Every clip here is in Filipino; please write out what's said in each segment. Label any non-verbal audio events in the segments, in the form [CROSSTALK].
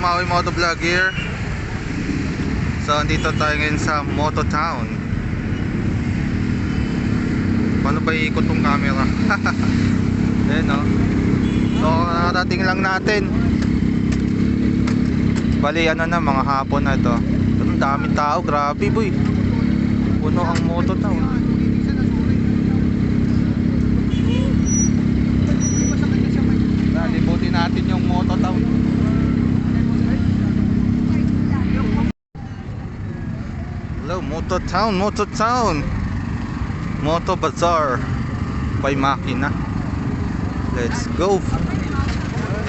Maui Moto Vlog here. So, andito tayo ngayon sa Moto Town. Paano ba iikot tong camera? [LAUGHS] Ayan no. So, nakarating lang natin. Bali, ano na, mga hapon na ito. Ang daming tao, grabe boy. Puno ang Moto Town. Libutin natin yung Moto Town. Hello, Moto Town, Moto Town. Moto Bazaar by Makina. Let's go.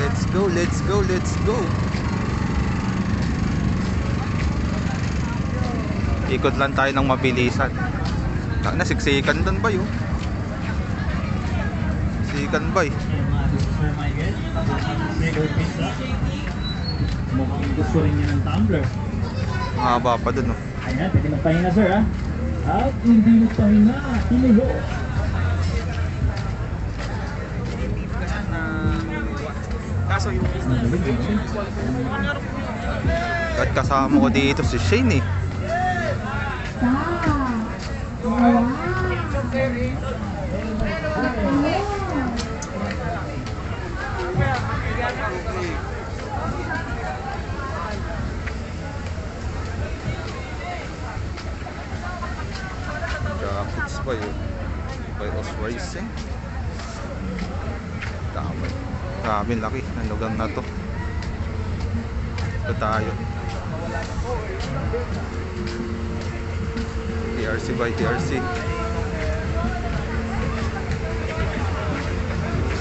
Let's go, let's go, let's go. Ikot lang tayo ng mabilisan. Tak na siksikan doon ba yun? Siksikan ba eh? Mukhang gusto rin niya ng tumbler. Mahaba pa doon oh. Ayan, pwede magpahinga sir ha. At hindi magpahinga, tumulo. Kaso yung. At kasama ko dito si Shane eh. Graphics pa yun. By Os Racing. Dami. Grabe laki ng lugar na to. Ito tayo. TRC by TRC.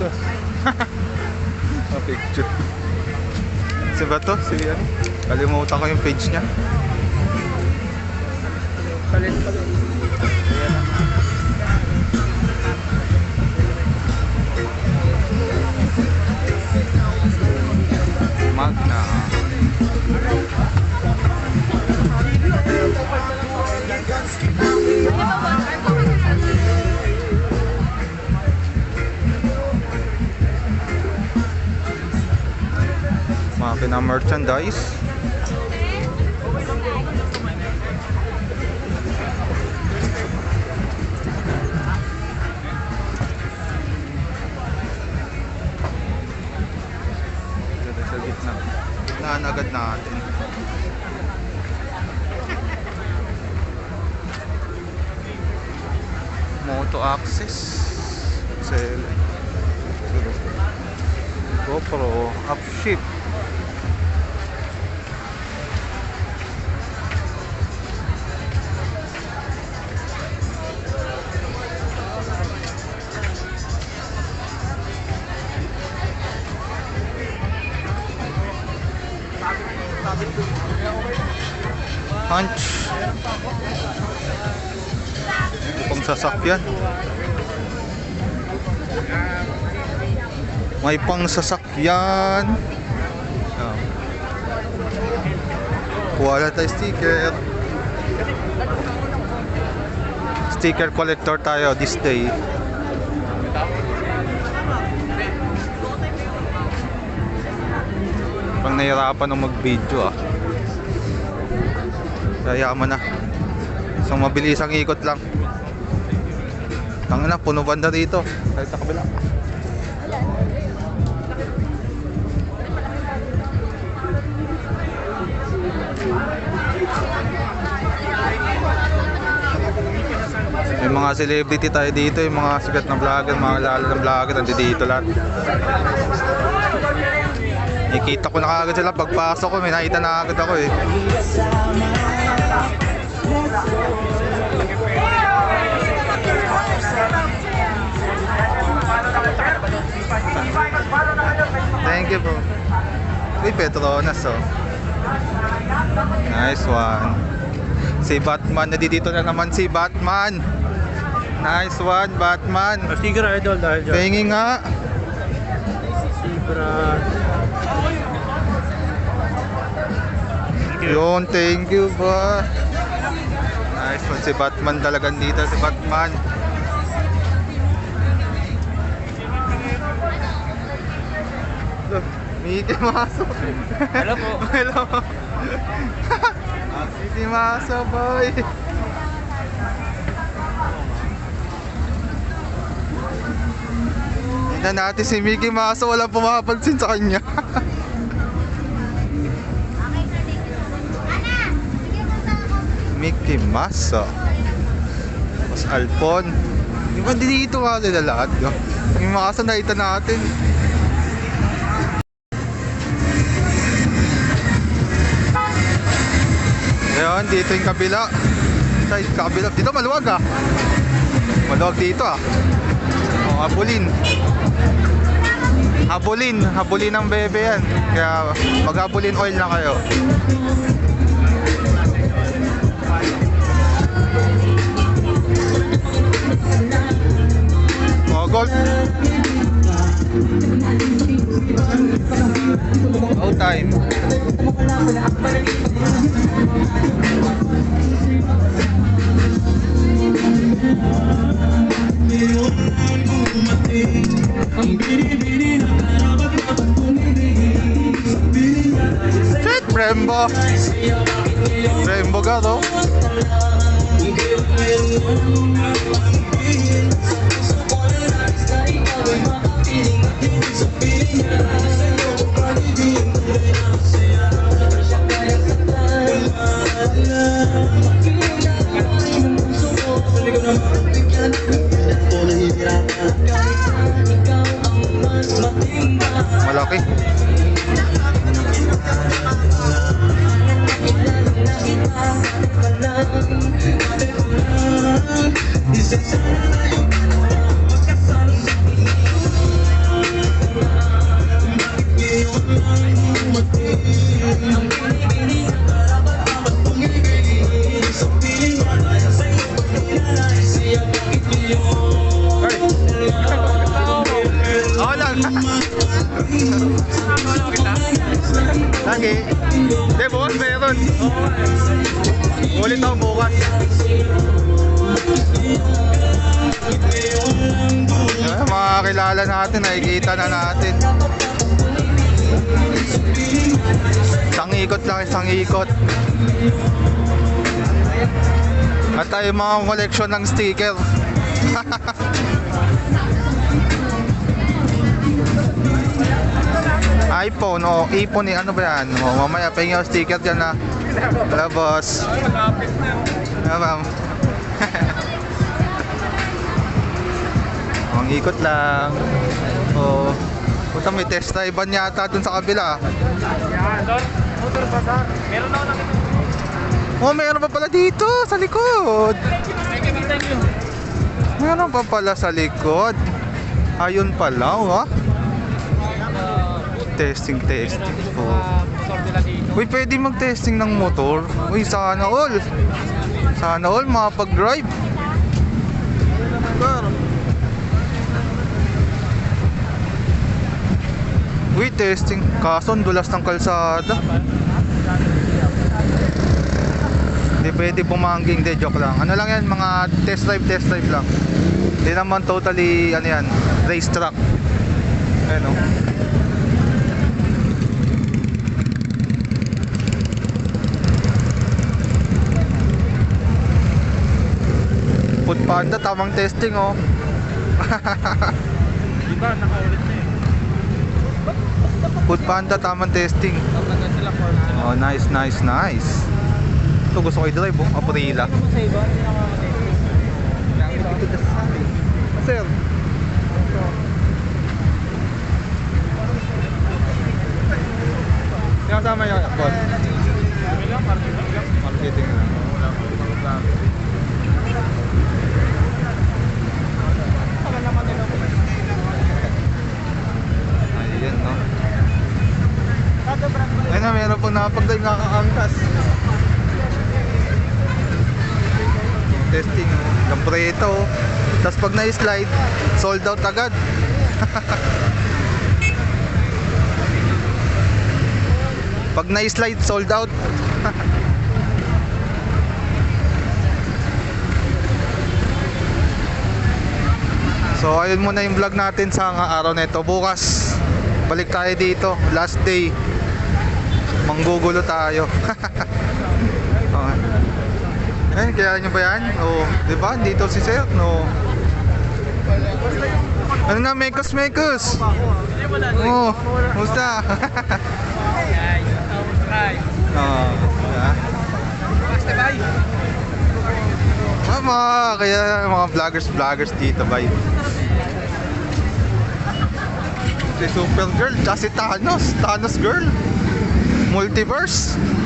[LAUGHS] A picture. Si ba to? Si ano? Kalimutan ko yung page niya. palit pala. Makina merchandise. Dito sa gitna. Gitnaan agad natin. Moto Access. Sel. GoPro. Upshift. Punch. Pang sasakyan. May pang sasakyan. Na tayo sticker. Sticker collector tayo this day. Pang nahirapan ng mag-video ah. Kaya mo na. Isang mabilis ang ikot lang. Tangina, puno banda dito. Kahit sa kabila. May mga celebrity tayo dito, yung mga sikat na vlogger, mga lalo ng vlogger, nandito dito lahat. Nakikita ko na kagad sila pagpasok ko, may nakita na agad ako eh. Thank you bro. Uy, Petronas oh. Nice one. Si Batman, nandito na naman si Batman. Nice one, Batman. Sticker idol dahil dyan. Pengi nga. Sibra. Yun, thank you ba. Nice one si Batman talagang dito si Batman. Mickey Maso. Hello po. [LAUGHS] Hello. Mickey Maso, boy. Tingnan natin si Mickey Maso, walang pumapansin sa kanya. [LAUGHS] Mickey Maso. Mas Alpon. Yung ba dito nga nila lahat, no? Yung mga kaso nakita natin. Ayun, dito yung kabila. Side kabila. Dito maluwag ah. Maluwag dito ah. O, habulin. Habulin. Habulin ng bebe yan. Kaya maghabulin oil na kayo. Gold. All time. Shit, Brembo. Brembo ka to. Malaki. Lagi. Hindi, bukas meron. Ulit ako bukas. Ay, mga kilala natin, nakikita na natin. Isang ikot lang, isang ikot. At tayo mga koleksyon ng sticker. [LAUGHS] iPhone o iPhone eh, ano ba yan? O, mamaya pahingin ako sticker dyan na. Hello boss. Hello ma'am. [LAUGHS] Ang ikot lang. O, puta may test drive ban yata dun sa kabila. Yan, doon. Motor bazaar. Meron ako nakita. Oh, mayroon pa pala dito sa likod. Mayroon pa pala sa likod. Ayun pala, oh. Testing, testing. Oh. Dito. Uy, pwede mag-testing ng motor. Uy, sana all. Sana all makapag-drive. Uy, testing. Kaso, dulas ng kalsada. Hindi pwede bumangging. Hindi, joke lang. Ano lang yan, mga test drive, test drive lang. Hindi naman totally, ano yan, racetrack. Ayun, Food Panda, tamang testing oh. Diba, nakaulit na eh. Food Panda, tamang testing. Oh, nice, nice, nice. Ito gusto ko i-drive oh, Aprila. Sir. Kasama yung lang, marketing lang. Marketing lang. Wala ko lang. Tagal naman nila. Ayun no. Kada brand mo. Ayun na, meron pong nakapag-drive nakakaangkas. Testing, oh. Lampreto. oh. Tapos pag na-slide, sold out agad. [LAUGHS] pag na-slide, sold out. [LAUGHS] so ayun muna yung vlog natin sa araw na ito. Bukas, balik tayo dito. Last day. Manggugulo tayo. [LAUGHS] okay. Eh, kaya nyo ba yan? Oo. Di ba? Dito si Sir, no? Ano nga, Mekos, Mekos? Oo. Musta? [LAUGHS] Bye. Mama, kaya mga vloggers, vloggers dito, bay. Si Supergirl, tsaka si Thanos, Thanos Girl. Multiverse.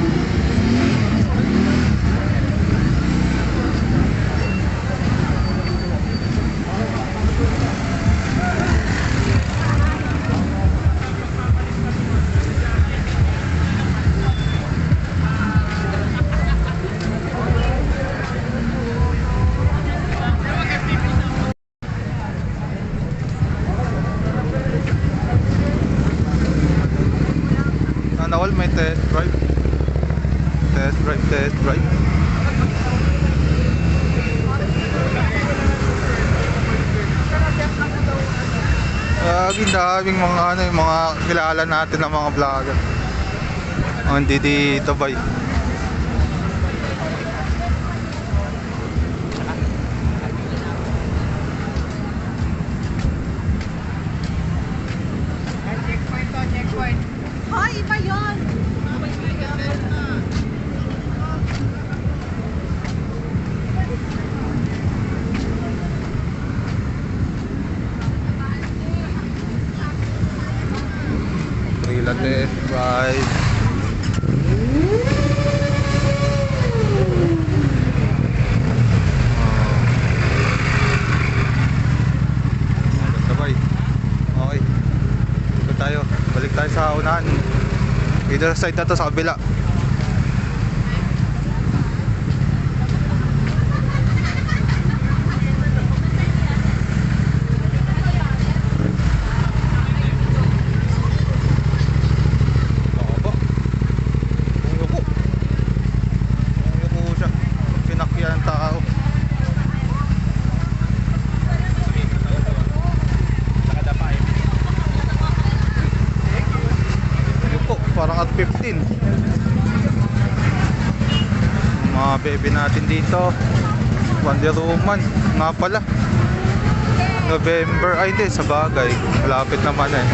Lagi daming mga ano, yung mga kilala natin ng mga vlogger. Oh, dito ba? Checkpoint to, checkpoint. Hoy, iba yun! Okay. Ito tayo. Balik tayo sa unahan. Dito sa side na to sa kabila. Mga bebe natin dito. Wonder Woman. Nga pala. November. Ay, hindi. Sa bagay. Malapit naman eh.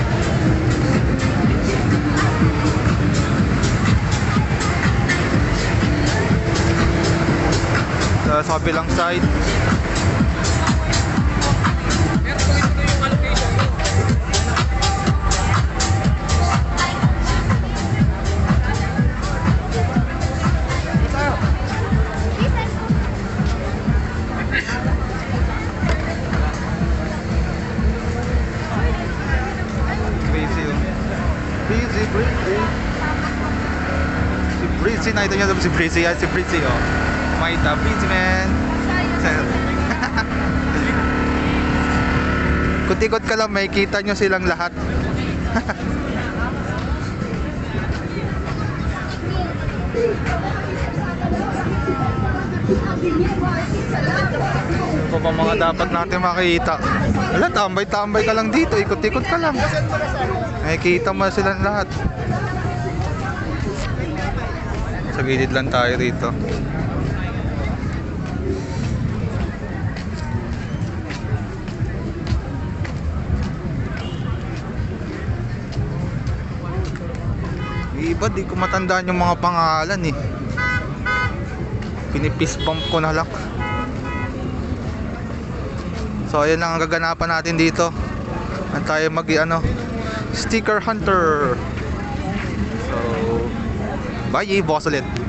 Sa kabilang side. Si Breezy yan, si Breezy oh. Maita, Breezy man. [LAUGHS] Kutikot ka lang, may kita nyo silang lahat. Ano pa mga dapat natin makita? Wala, tambay-tambay ka lang dito, ikot-ikot ka lang. Nakikita mo silang lahat. Sa gilid lang tayo. Yung Iba, di ko matandaan yung mga pangalan eh. Pinipis bump ko na lang. So ayan lang ang gaganapan natin dito. Ang tayo mag ano, sticker hunter. Bye, boss ulit.